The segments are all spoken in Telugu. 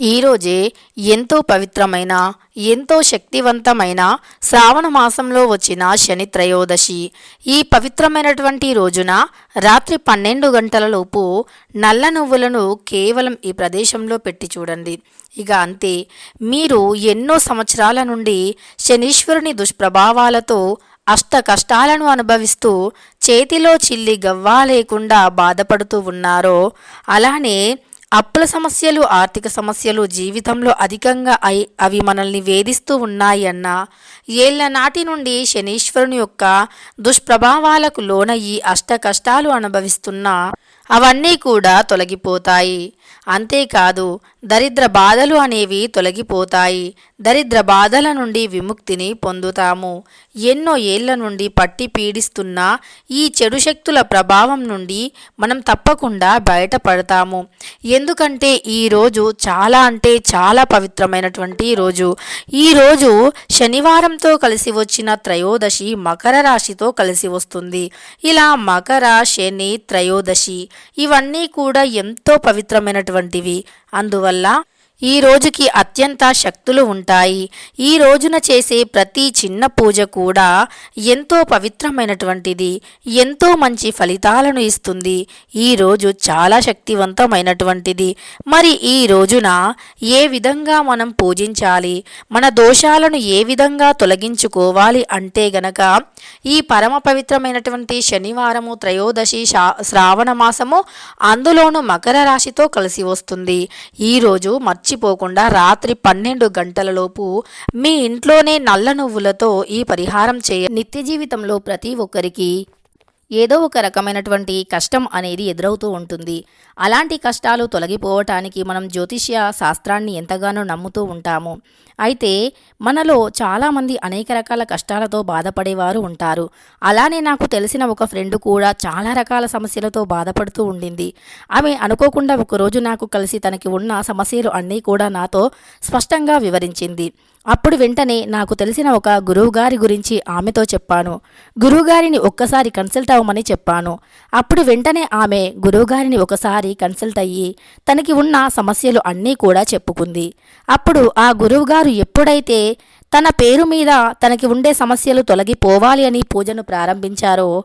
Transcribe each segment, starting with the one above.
ఈరోజే ఎంతో పవిత్రమైన ఎంతో శక్తివంతమైన శ్రావణ మాసంలో వచ్చిన శని త్రయోదశి. ఈ పవిత్రమైనటువంటి రోజున రాత్రి పన్నెండు గంటలలోపు నల్ల నువ్వులను కేవలం ఈ ప్రదేశంలో పెట్టి చూడండి. ఇక అంతే మీరు ఎన్నో సంవత్సరాల నుండి శనీశ్వరుని దుష్ప్రభావాలతో అష్ట కష్టాలను అనుభవిస్తూ చేతిలో చిల్లి గవ్వా లేకుండా బాధపడుతూ ఉన్నారో అలానే అప్పుల సమస్యలు ఆర్థిక సమస్యలు జీవితంలో అధికంగా అయి అవి మనల్ని వేధిస్తూ ఉన్నాయి అన్న ఏళ్ళ నాటి నుండి శనీశ్వరుని యొక్క దుష్ప్రభావాలకు లోనయ్యి అష్ట కష్టాలు అనుభవిస్తున్నా అవన్నీ కూడా తొలగిపోతాయి. అంతేకాదు దరిద్ర బాధలు అనేవి తొలగిపోతాయి. దరిద్ర బాధల నుండి విముక్తిని పొందుతాము. ఎన్నో ఏళ్ళ నుండి పట్టి పీడిస్తున్న ఈ చెడు శక్తుల ప్రభావం నుండి మనం తప్పకుండా బయటపడతాము. ఎందుకంటే ఈ రోజు చాలా అంటే చాలా పవిత్రమైనటువంటి రోజు. ఈ రోజు శనివారంతో కలిసి వచ్చిన త్రయోదశి మకర రాశితో కలిసి వస్తుంది. ఇలా మకర శని త్రయోదశి ఇవన్నీ కూడా ఎంతో పవిత్రమైన ఉన్నటువంటివి. అందువల్ల ఈ రోజుకి అత్యంత శక్తులు ఉంటాయి. ఈ రోజున చేసే ప్రతి చిన్న పూజ కూడా ఎంతో పవిత్రమైనటువంటిది ఎంతో మంచి ఫలితాలను ఇస్తుంది. ఈ రోజు చాలా శక్తివంతమైనటువంటిది. మరి ఈ రోజున ఏ విధంగా మనం పూజించాలి? మన దోషాలను ఏ విధంగా తొలగించుకోవాలి అంటే గనక ఈ పరమ పవిత్రమైనటువంటి శనివారము త్రయోదశి శా- శ్రావణ మాసము అందులోనూ మకర రాశితో కలిసి వస్తుంది. ఈరోజు మర్చిపోకుండా రాత్రి పన్నెండు గంటలలోపు మీ ఇంట్లోనే నల్ల నువ్వులతో ఈ పరిహారం చేయ నిత్య జీవితంలో ప్రతి ఒక్కరికి ఏదో ఒక రకమైనటువంటి కష్టం అనేది ఎదురవుతూ ఉంటుంది. అలాంటి కష్టాలు తొలగిపోవటానికి మనం జ్యోతిష్య శాస్త్రాన్ని ఎంతగానో నమ్ముతూ ఉంటాము. అయితే మనలో చాలామంది అనేక రకాల కష్టాలతో బాధపడేవారు ఉంటారు. అలానే నాకు తెలిసిన ఒక ఫ్రెండ్ కూడా చాలా రకాల సమస్యలతో బాధపడుతూ ఉండింది. ఆమె అనుకోకుండా ఒకరోజు నాకు కలిసి తనకి ఉన్న సమస్యలు అన్నీ కూడా నాతో స్పష్టంగా వివరించింది. అప్పుడు వెంటనే నాకు తెలిసిన ఒక గురువుగారి గురించి ఆమెతో చెప్పాను. గురువుగారిని ఒక్కసారి కన్సల్ట్ అవ్వమని చెప్పాను. అప్పుడు వెంటనే ఆమె గురువుగారిని ఒకసారి కన్సల్ట్ అయ్యి తనకి ఉన్న సమస్యలు అన్నీ కూడా చెప్పుకుంది. అప్పుడు ఆ గురువుగారు ఎప్పుడైతే తన పేరు మీద తనకి ఉండే సమస్యలు తొలగిపోవాలి అని పూజను ప్రారంభించారో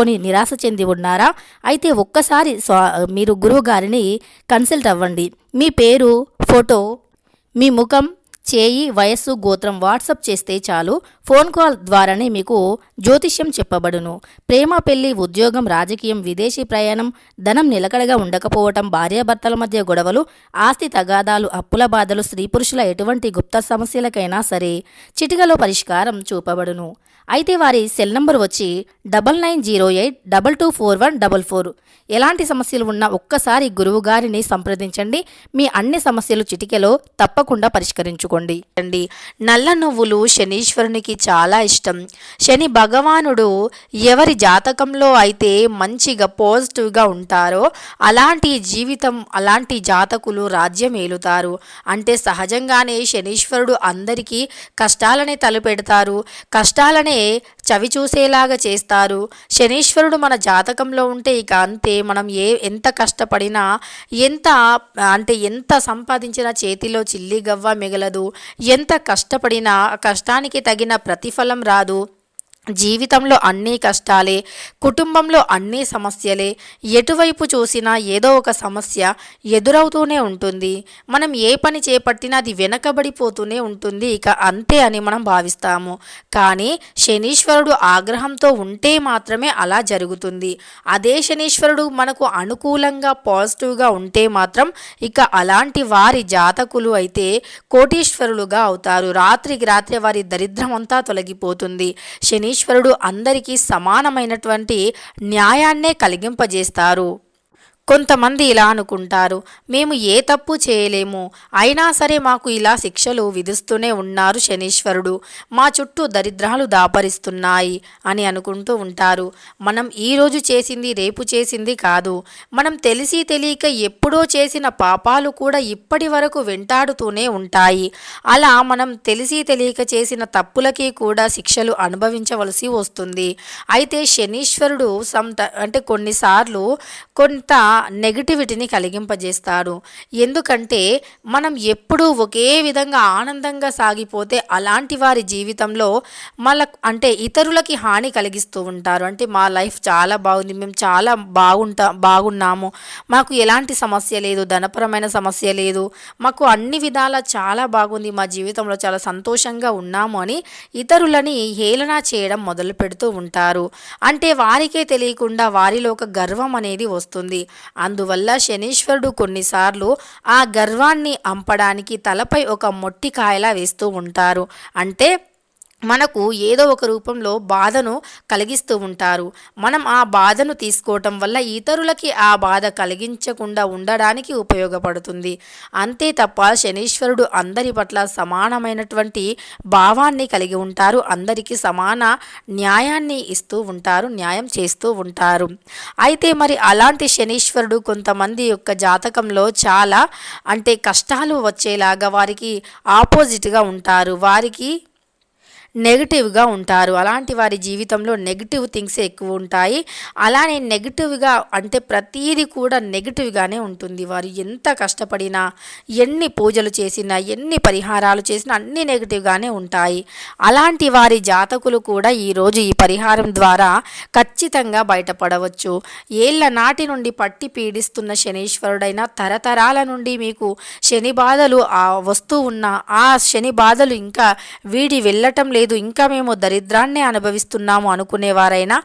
చెప్పించుకొని నిరాశ చెంది ఉన్నారా? అయితే ఒక్కసారి స్వా మీరు గురువు గారిని కన్సల్ట్ అవ్వండి. మీ పేరు ఫోటో మీ ముఖం చేయి వయస్సు గోత్రం వాట్సప్ చేస్తే చాలు. ఫోన్ కాల్ ద్వారానే మీకు జ్యోతిష్యం చెప్పబడును. ప్రేమ పెళ్ళి ఉద్యోగం రాజకీయం విదేశీ ప్రయాణం ధనం నిలకడగా ఉండకపోవటం భార్యాభర్తల మధ్య గొడవలు ఆస్తి తగాదాలు అప్పుల బాధలు స్త్రీ పురుషుల ఎటువంటి గుప్త సమస్యలకైనా సరే చిటికలో పరిష్కారం చూపబడును. అయితే వారి సెల్ నంబర్ వచ్చి double nine zero eight double two four one double four. ఎలాంటి సమస్యలు ఉన్నా ఒక్కసారి గురువు గారిని సంప్రదించండి. మీ అన్ని సమస్యలు చిటికెలో తప్పకుండా పరిష్కరించు పరిష్కరించుకోండి అండి నల్ల నువ్వులు శనీశ్వరునికి చాలా ఇష్టం. శని భగవానుడు ఎవరి జాతకంలో అయితే మంచిగా పాజిటివ్గా ఉంటారో అలాంటి జీవితం అలాంటి జాతకులు రాజ్యం ఏలుతారు. అంటే సహజంగానే శనీశ్వరుడు అందరికీ కష్టాలనే తలపెడతారు. కష్టాలనే చవి చూసేలాగా చేస్తారు. శనీశ్వరుడు మన జాతకంలో ఉంటే ఇక అంతే. మనం ఏ ఎంత కష్టపడినా ఎంత అంటే ఎంత సంపాదించినా చేతిలో చిల్లి గవ్వ మిగలదు. ఎంత కష్టపడినా కష్టానికి తగిన ప్రతిఫలం రాదు. జీవితంలో అన్నీ కష్టాలే కుటుంబంలో అన్నీ సమస్యలే ఎటువైపు చూసినా ఏదో ఒక సమస్య ఎదురవుతూనే ఉంటుంది. మనం ఏ పని చేపట్టినా అది వెనకబడిపోతూనే ఉంటుంది ఇక అంతే అని మనం భావిస్తాము. కానీ శనీశ్వరుడు ఆగ్రహంతో ఉంటే మాత్రమే అలా జరుగుతుంది. అదే శనీశ్వరుడు మనకు అనుకూలంగా పాజిటివ్గా ఉంటే మాత్రం ఇక అలాంటి వారి జాతకులు అయితే కోటీశ్వరులుగా అవుతారు. రాత్రికి రాత్రి వారి దరిద్రం అంతా తొలగిపోతుంది. శనీశ్వరుడు అందరికీ సమానమైనటువంటి న్యాయాన్నే కలిగింపజేస్తారు. కొంతమంది ఇలా అనుకుంటారు మేము ఏ తప్పు చేయలేము. అయినా సరే మాకు ఇలా శిక్షలు విధిస్తూనే ఉన్నారు శనీశ్వరుడు. మా చుట్టూ దరిద్రాలు దాపరిస్తున్నాయి అని అనుకుంటూ ఉంటారు. మనం ఈరోజు చేసింది రేపు చేసింది కాదు. మనం తెలిసి తెలియక ఎప్పుడో చేసిన పాపాలు కూడా ఇప్పటి వరకు వెంటాడుతూనే ఉంటాయి. అలా మనం తెలిసి తెలియక చేసిన తప్పులకి కూడా శిక్షలు అనుభవించవలసి వస్తుంది. అయితే శనీశ్వరుడు సమ్ అంటే కొన్నిసార్లు కొంత నెగిటివిటీని కలిగింపజేస్తారు. ఎందుకంటే మనం ఎప్పుడూ ఒకే విధంగా ఆనందంగా సాగిపోతే అలాంటి వారి జీవితంలో మళ్ళ అంటే ఇతరులకి హాని కలిగిస్తూ ఉంటారు. అంటే మా లైఫ్ చాలా బాగుంది మేము చాలా బాగుంటా బాగున్నాము. మాకు ఎలాంటి సమస్య లేదు ధనపరమైన సమస్య లేదు. మాకు అన్ని విధాల చాలా బాగుంది మా జీవితంలో చాలా సంతోషంగా ఉన్నాము అని ఇతరులని హేళన చేయడం మొదలు పెడుతూ ఉంటారు. అంటే వారికే తెలియకుండా వారిలో ఒక గర్వం అనేది వస్తుంది. అందువల్ల శనీశ్వరుడు కొన్నిసార్లు ఆ గర్వాన్ని అంపడానికి తలపై ఒక మొట్టికాయలా వేస్తూ ఉంటారు. అంటే మనకు ఏదో ఒక రూపంలో బాధను కలిగిస్తూ ఉంటారు. మనం ఆ బాధను తీసుకోవటం వల్ల ఇతరులకి ఆ బాధ కలిగించకుండా ఉండడానికి ఉపయోగపడుతుంది. అంతే తప్ప శనీశ్వరుడు అందరి పట్ల సమానమైనటువంటి భావాన్ని కలిగి ఉంటారు. అందరికీ సమాన న్యాయాన్ని ఇస్తూ ఉంటారు న్యాయం చేస్తూ ఉంటారు. అయితే మరి అలాంటి శనీశ్వరుడు కొంతమంది యొక్క జాతకంలో చాలా అంటే కష్టాలు వచ్చేలాగా వారికి ఆపోజిట్గా ఉంటారు. వారికి నెగిటివ్గా ఉంటారు. అలాంటి వారి జీవితంలో నెగిటివ్ థింగ్స్ ఎక్కువ ఉంటాయి. అలానే నెగిటివ్గా అంటే ప్రతీది కూడా నెగిటివ్గానే ఉంటుంది. వారు ఎంత కష్టపడినా ఎన్ని పూజలు చేసినా ఎన్ని పరిహారాలు చేసినా అన్ని నెగిటివ్గానే ఉంటాయి. అలాంటి వారి జాతకులు కూడా ఈరోజు ఈ పరిహారం ద్వారా ఖచ్చితంగా బయటపడవచ్చు. ఏళ్ళ నాటి నుండి పట్టి పీడిస్తున్న శనీశ్వరుడైన తరతరాల నుండి మీకు శని బాధలు ఆ వస్తూ ఉన్న ఆ శని బాధలు ఇంకా వీడి వెళ్ళటం లేదు. లేదు. ఇంకా మేము దరిద్రాన్ని అనుభవిస్తున్నాము అనుకునేవారైనా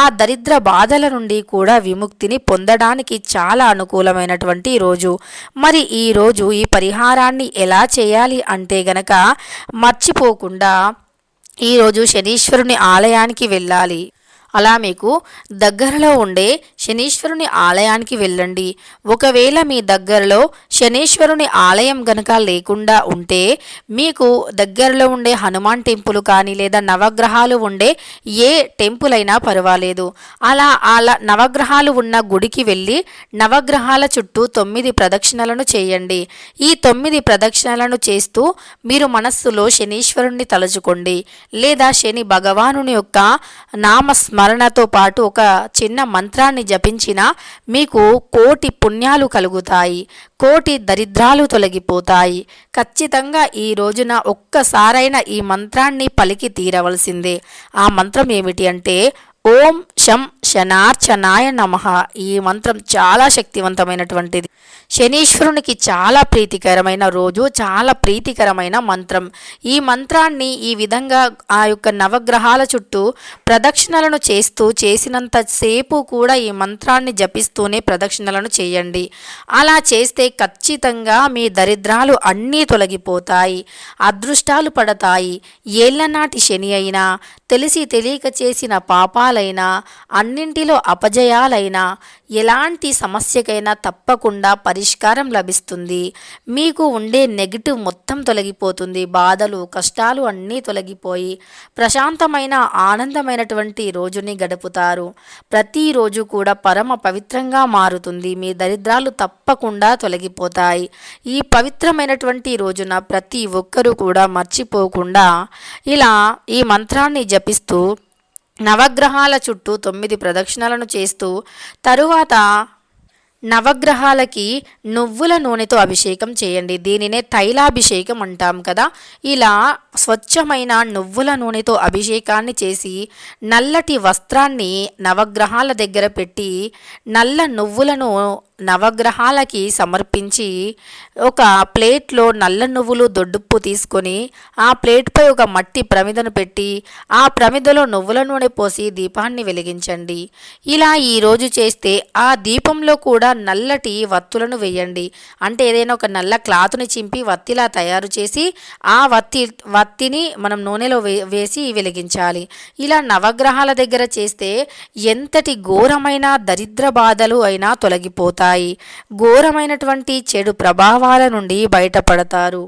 ఆ దరిద్ర బాధల నుండి కూడా విముక్తిని పొందడానికి చాలా అనుకూలమైనటువంటి రోజు. మరి ఈ రోజు ఈ పరిహారాన్ని ఎలా చేయాలి అంటే గనక మర్చిపోకుండా ఈరోజు శనీశ్వరుని ఆలయానికి వెళ్ళాలి. అలా మీకు దగ్గరలో ఉండే శనీశ్వరుని ఆలయానికి వెళ్ళండి. ఒకవేళ మీ దగ్గరలో శనీశ్వరుని ఆలయం గనక లేకుండా ఉంటే మీకు దగ్గరలో ఉండే హనుమాన్ టెంపుల్ కానీ లేదా నవగ్రహాలు ఉండే ఏ టెంపుల్ అయినా పర్వాలేదు. అలా అలా నవగ్రహాలు ఉన్న గుడికి వెళ్ళి నవగ్రహాల చుట్టూ తొమ్మిది ప్రదక్షిణలను చేయండి. ఈ తొమ్మిది ప్రదక్షిణలను చేస్తూ మీరు మనస్సులో శనీశ్వరుణ్ణి తలుచుకోండి. లేదా శని భగవానుని యొక్క నామస్మ స్మరణతో పాటు ఒక చిన్న మంత్రాన్ని జపించిన మీకు కోటి పుణ్యాలు కలుగుతాయి కోటి దరిద్రాలు తొలగిపోతాయి. ఖచ్చితంగా ఈ రోజున ఒక్కసారైన ఈ మంత్రాన్ని పలికి తీరవలసిందే. ఆ మంత్రం ఏమిటి అంటే ఓం శం శనార్చనాయ నమ. ఈ మంత్రం చాలా శక్తివంతమైనటువంటిది. శనీశ్వరునికి చాలా ప్రీతికరమైన రోజు చాలా ప్రీతికరమైన మంత్రం. ఈ మంత్రాన్ని ఈ విధంగా ఆ యొక్క నవగ్రహాల చుట్టూ ప్రదక్షిణలను చేస్తూ చేసినంత సేపు కూడా ఈ మంత్రాన్ని జపిస్తూనే ప్రదక్షిణలను చేయండి. అలా చేస్తే ఖచ్చితంగా మీ దరిద్రాలు అన్నీ తొలగిపోతాయి అదృష్టాలు పడతాయి. ఏళ్ళనాటి శని అయినా తెలిసి తెలియక చేసిన పాపాలైనా అన్నింటిలో అపజయాలైనా ఎలాంటి సమస్యకైనా తప్పకుండా పరి పరిష్కారం లభిస్తుంది. మీకు ఉండే నెగిటివ్ మొత్తం తొలగిపోతుంది. బాధలు కష్టాలు అన్నీ తొలగిపోయి ప్రశాంతమైన ఆనందమైనటువంటి రోజుని గడుపుతారు. ప్రతిరోజు కూడా పరమ పవిత్రంగా మారుతుంది. మీ దరిద్రాలు తప్పకుండా తొలగిపోతాయి. ఈ పవిత్రమైనటువంటి రోజున ప్రతి ఒక్కరూ కూడా మర్చిపోకుండా ఇలా ఈ మంత్రాన్ని జపిస్తూ నవగ్రహాల చుట్టూ తొమ్మిది ప్రదక్షిణలను చేస్తూ తరువాత నవగ్రహాలకి నువ్వుల నూనెతో అభిషేకం చేయండి. దీనినే తైలాభిషేకం అంటాం కదా. ఇలా స్వచ్ఛమైన నువ్వుల నూనెతో అభిషేకాన్ని చేసి నల్లటి వస్త్రాన్ని నవగ్రహాల దగ్గర పెట్టి నల్ల నువ్వులను నవగ్రహాలకి సమర్పించి ఒక ప్లేట్లో నల్ల నువ్వులు దొడ్డుప్పు తీసుకొని ఆ ప్లేట్పై ఒక మట్టి ప్రమిదను పెట్టి ఆ ప్రమిదలో నువ్వుల నూనె పోసి దీపాన్ని వెలిగించండి. ఇలా ఈరోజు చేస్తే ఆ దీపంలో కూడా నల్లటి వత్తులను వేయండి. అంటే ఏదైనా ఒక నల్ల క్లాత్ని చింపి వత్తిలా తయారు చేసి ఆ వత్తి వత్తిని మనం నూనెలో వే వేసి వెలిగించాలి. ఇలా నవగ్రహాల దగ్గర చేస్తే ఎంతటి ఘోరమైన దరిద్ర బాధలు అయినా తొలగిపోతాయి. ఉంటాయి. ఘోరమైనటువంటి చెడు ప్రభావాల నుండి బయటపడతారు.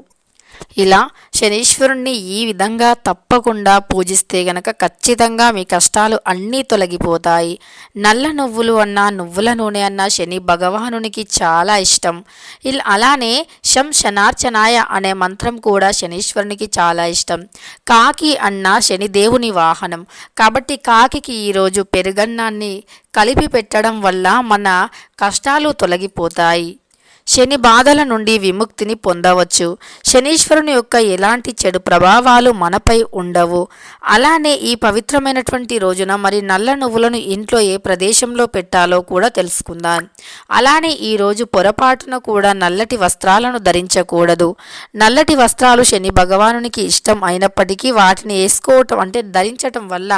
ఇలా శనీశ్వరుణ్ణి ఈ విధంగా తప్పకుండా పూజిస్తే గనక ఖచ్చితంగా మీ కష్టాలు అన్నీ తొలగిపోతాయి. నల్ల నువ్వులు అన్నా నువ్వుల నూనె అన్నా శని భగవానునికి చాలా ఇష్టం. ఇలా అలానే శం శనార్చనాయ అనే మంత్రం కూడా శనీశ్వరునికి చాలా ఇష్టం. కాకి అన్న శనిదేవుని వాహనం. కాబట్టి కాకికి ఈరోజు పెరుగన్నాన్ని కలిపి పెట్టడం వల్ల మన కష్టాలు తొలగిపోతాయి. శని బాధల నుండి విముక్తిని పొందవచ్చు. శనీశ్వరుని యొక్క ఎలాంటి చెడు ప్రభావాలు మనపై ఉండవు. అలానే ఈ పవిత్రమైనటువంటి రోజున మరి నల్ల నువ్వులను ఇంట్లో ఏ ప్రదేశంలో పెట్టాలో కూడా తెలుసుకుందాం. అలానే ఈ రోజు పొరపాటున కూడా నల్లటి వస్త్రాలను ధరించకూడదు. నల్లటి వస్త్రాలు శని భగవానునికి ఇష్టం అయినప్పటికీ వాటిని వేసుకోవటం అంటే ధరించటం వల్ల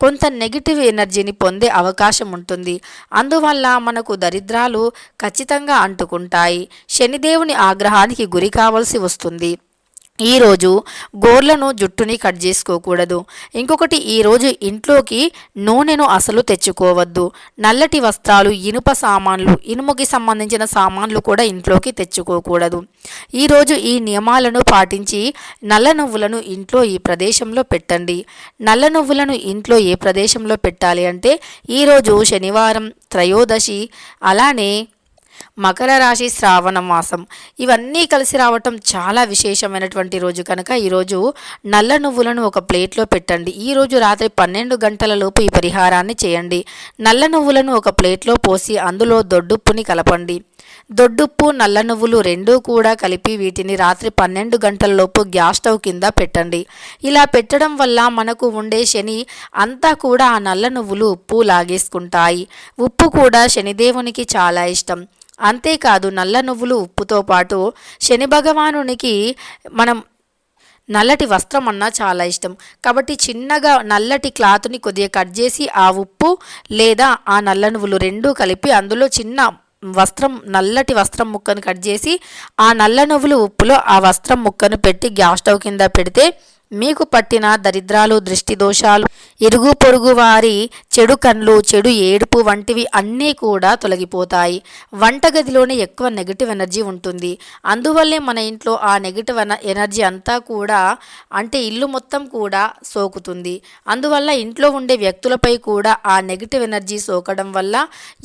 కొంత నెగిటివ్ ఎనర్జీని పొందే అవకాశం ఉంటుంది. అందువల్ల మనకు దరిద్రాలు ఖచ్చితంగా అంటుకుంటాయి. శనిదేవుని ఆగ్రహానికి గురి కావలసి వస్తుంది. ఈరోజు గోర్లను జుట్టుని కట్ చేసుకోకూడదు. ఇంకొకటి ఈరోజు ఇంట్లోకి నూనెను అసలు తెచ్చుకోవద్దు. నల్లటి వస్త్రాలు ఇనుప సామాన్లు ఇనుముకి సంబంధించిన సామాన్లు కూడా ఇంట్లోకి తెచ్చుకోకూడదు. ఈరోజు ఈ నియమాలను పాటించి నల్ల నువ్వులను ఇంట్లో ఈ ప్రదేశంలో పెట్టండి. నల్ల నువ్వులను ఇంట్లో ఏ ప్రదేశంలో పెట్టాలి అంటే ఈరోజు శనివారం త్రయోదశి అలానే మకర రాశి శ్రావణ మాసం. ఇవన్నీ కలిసి రావటం చాలా విశేషమైనటువంటి రోజు. కనుక ఈరోజు నల్ల నువ్వులను ఒక ప్లేట్లో పెట్టండి. ఈరోజు రాత్రి పన్నెండు గంటల లోపు ఈ పరిహారాన్ని చేయండి. నల్ల నువ్వులను ఒక ప్లేట్లో పోసి అందులో దొడ్డుప్పుని కలపండి. దొడ్డుప్పు నల్ల నువ్వులు రెండూ కూడా కలిపి వీటిని రాత్రి పన్నెండు గంటల లోపు గ్యాస్ స్టవ్ కింద పెట్టండి. ఇలా పెట్టడం వల్ల మనకు ఉండే శని అంతా కూడా ఆ నల్ల నువ్వులు ఉప్పు లాగేసుకుంటాయి. ఉప్పు కూడా శనిదేవునికి చాలా ఇష్టం. అంతేకాదు నల్ల నువ్వులు ఉప్పుతో పాటు శని భగవానునికి మనం నల్లటి వస్త్రం అన్నా చాలా ఇష్టం. కాబట్టి చిన్నగా నల్లటి క్లాత్ని కొద్దిగా కట్ చేసి ఆ ఉప్పు లేదా ఆ నల్ల నువ్వులు రెండూ కలిపి అందులో చిన్న వస్త్రం నల్లటి వస్త్రం ముక్కను కట్ చేసి ఆ నల్ల నువ్వులు ఉప్పులో ఆ వస్త్రం ముక్కను పెట్టి గ్యాస్ స్టవ్ కింద పెడితే మీకు పట్టిన దరిద్రాలు దృష్టి దోషాలు ఇరుగు పొరుగు వారి చెడు కండ్లు చెడు ఏడుపు వంటివి అన్నీ కూడా తొలగిపోతాయి. వంటగదిలోనే ఎక్కువ నెగిటివ్ ఎనర్జీ ఉంటుంది. అందువల్లే మన ఇంట్లో ఆ నెగిటివ్ ఎనర్జీ అంతా కూడా అంటే ఇల్లు మొత్తం కూడా సోకుతుంది. అందువల్ల ఇంట్లో ఉండే వ్యక్తులపై కూడా ఆ నెగిటివ్ ఎనర్జీ సోకడం వల్ల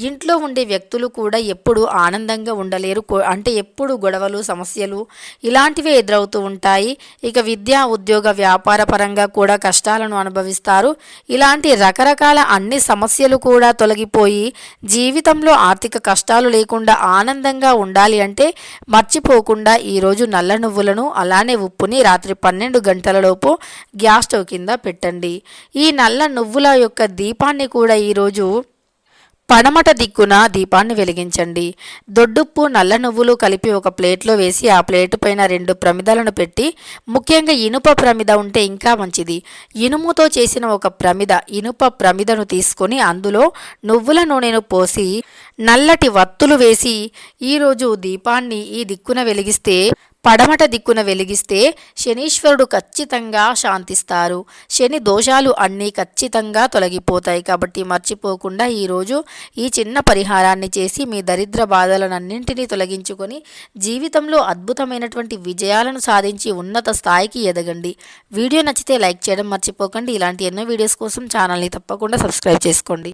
ఇంట్లో ఉండే వ్యక్తులు కూడా ఎప్పుడు ఆనందంగా ఉండలేరు. అంటే ఎప్పుడు గొడవలు సమస్యలు ఇలాంటివే ఎదురవుతూ ఉంటాయి. ఇక విద్య ఉద్యోగ వ్యాపార పరంగా కూడా కష్టాలను అనుభవిస్తారు. ఇలాంటి రకరకాల అన్ని సమస్యలు కూడా తొలగిపోయి జీవితంలో ఆర్థిక కష్టాలు లేకుండా ఆనందంగా ఉండాలి అంటే మర్చిపోకుండా ఈరోజు నల్ల నువ్వులను అలానే ఉప్పుని రాత్రి పన్నెండు గంటలలోపు గ్యాస్ స్టవ్ కింద పెట్టండి. ఈ నల్ల నువ్వుల యొక్క దీపాన్ని కూడా ఈరోజు పడమట దిక్కున దీపాన్ని వెలిగించండి. దొడ్డుప్పు నల్ల నువ్వులు కలిపి ఒక ప్లేట్లో వేసి ఆ ప్లేటు పైన రెండు ప్రమిదలను పెట్టి ముఖ్యంగా ఇనుప ప్రమిద ఉంటే ఇంకా మంచిది. ఇనుముతో చేసిన ఒక ప్రమిద ఇనుప ప్రమిదను తీసుకొని అందులో నువ్వుల నూనెను పోసి నల్లటి వత్తులు వేసి ఈరోజు దీపాన్ని ఈ దిక్కున వెలిగిస్తే పడమట దిక్కున వెలిగిస్తే శనీశ్వరుడు ఖచ్చితంగా శాంతిస్తారు. శని దోషాలు అన్నీ ఖచ్చితంగా తొలగిపోతాయి కాబట్టి మర్చిపోకుండా ఈరోజు ఈ చిన్న పరిహారాన్ని చేసి మీ దరిద్ర బాధలనన్నింటినీ తొలగించుకొని జీవితంలో అద్భుతమైనటువంటి విజయాలను సాధించి ఉన్నత స్థాయికి ఎదగండి. వీడియో నచ్చితే లైక్ చేయడం మర్చిపోకండి. ఇలాంటి ఎన్నో వీడియోస్ కోసం ఛానల్ని తప్పకుండా సబ్స్క్రైబ్ చేసుకోండి.